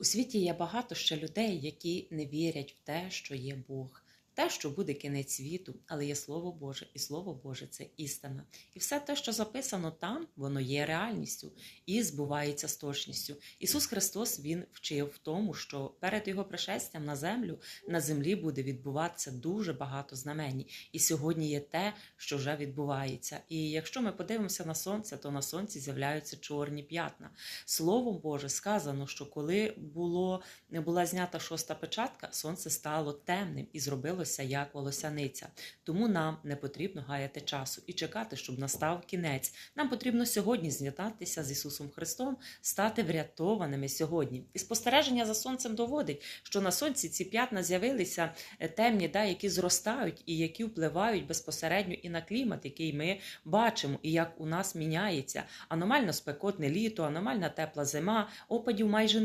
У світі є багато ще людей, які не вірять в те, що є Бог, те, що буде кінець світу, але є Слово Боже, і Слово Боже це істина. І все те, що записано там, воно є реальністю і збувається з точністю. Ісус Христос Він вчив в тому, що перед Його пришестям на землю на землі буде відбуватися дуже багато знамень. І сьогодні є те, що вже відбувається. І якщо ми подивимося на сонце, то на сонці з'являються чорні п'ятна. Словом Боже сказано, що коли було, була знята шоста печатка, сонце стало темним і зробилося як волосяниця. Тому нам не потрібно гаяти часу і чекати, щоб настав кінець. Нам потрібно сьогодні з'єднатися з Ісусом Христом, стати врятованими сьогодні. І спостереження за сонцем доводить, що на сонці ці п'ятна з'явилися е, темні, да, які зростають і які впливають безпосередньо і на клімат, який ми бачимо, і як у нас міняється. Аномально спекотне літо, аномальна тепла зима, опадів майже не.